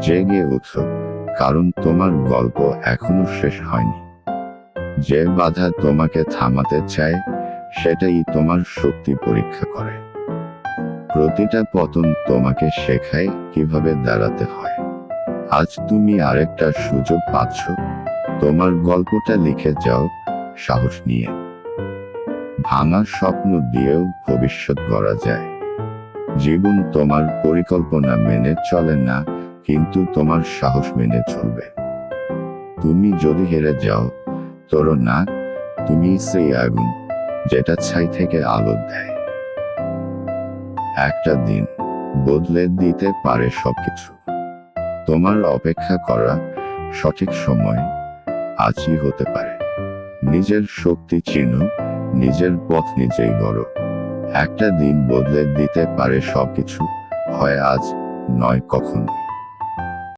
জেগে উঠো কারণ তোমার গল্প এখনও শেষ হয়নি। যে বাধা তোমাকে থামাতে চায়, সেটাই তোমার শক্তি পরীক্ষা করে। প্রতিটা পতন তোমাকে শেখায় কীভাবে দাঁড়াতে হয়। আজ তুমি আরেকটা সুযোগ পাচ্ছ, তোমার গল্পটা লিখে যাও, সাহস নিয়ে। ভাঙা স্বপ্ন দিয়েও ভবিষ্যৎ গড়া যায়। জীবন তোমার পরিকল্পনা মেনে চলে না কিন্তু তোমার সাহস মেনে চলবে। তুমি যদি হেরে যাও তোর না তুমি সেই আগুন যেটা ছাই থেকে আলো দেয়। একটা দিন বদলে দিতে পারে সবকিছু। তোমার অপেক্ষা করা সঠিক সময় আজই হতে পারে। নিজের শক্তি চিহ্ন নিজের পথ নিজেই গড়। একটা দিন বদলে দিতে পারে সবকিছু, হয় আজ, নয় কখনো